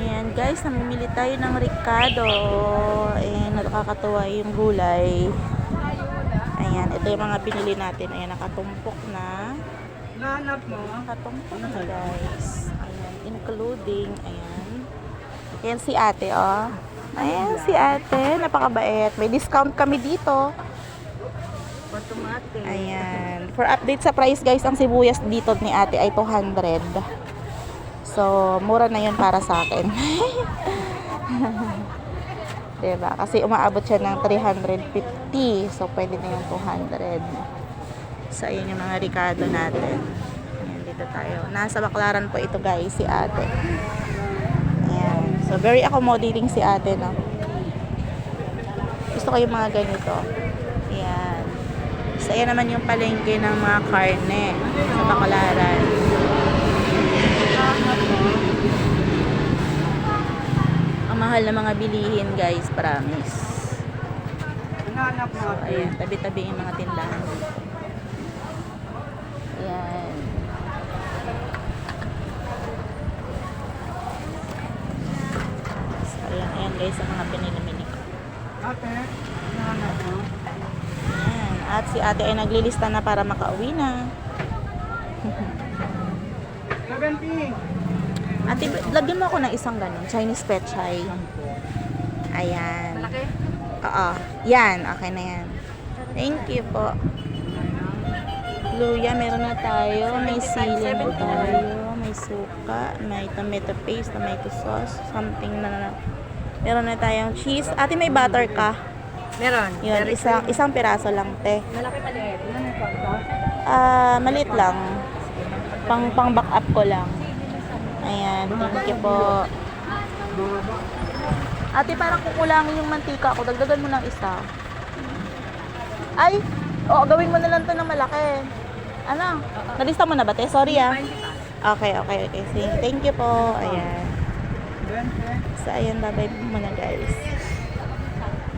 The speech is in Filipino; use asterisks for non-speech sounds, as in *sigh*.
Ayan guys, namimili tayo ng Ricardo. Ayan, nakakatuwa yung gulay. Ayan, ito yung mga binili natin. Ayan, nakatumpok na. Nahanap mo? Nakatumpok na guys. Ayan, including, ayan. Ayan si ate, oh. Ayan si ate, napakabait. May discount kami dito. Ayan. For update sa price guys, ang sibuyas dito ni ate ay 200. So, mura na yun para sa akin. *laughs* diba? Kasi umaabot siya ng 350. So, pwede na yung 200. So, ayun yung mga Ricardo natin. Ayan, dito tayo. Nasa Baklaran po ito guys, si ate. Ayan. So, very accommodating si ate, no? Gusto ko yung mga ganito. Ayan. So, ayan naman yung palengke ng mga karne sa Baklaran. Ang mahal na mga bilihin, guys, promise. So, ayan, tabi-tabi yung mga tindahan. Ayan. So, ayan, ayan guys, ang mga pinili ko. Ate, nahanap mo? Ayan. At si ate ay naglilista na para makauwi na. 70. Ate, lagyan mo ako ng isang ganun, Chinese pechay. Ayan. Malaki? Oo. Yan, okay na yan. Thank you po. Luya, meron na tayo. May sili na tayo. May suka. May tomato paste, tomato sauce. Something na na. Meron na tayong cheese. Ate, may butter ka? Meron. Yun, isang, isang piraso lang, te. Malaki pa din. Pagka? Ah, maliit lang. Pang, pang back up ko lang. Ayan, thank you po. Ate, parang kukulangin yung mantika ko. Dagdagan mo ng isa. Ay! Oo, gawin mo na lang to ng malaki. Ano? Nalista mo na ba, te? Sorry ah. Okay, okay, okay. Thank, you po. Ayan. 20. So, ayan, bye-bye muna guys.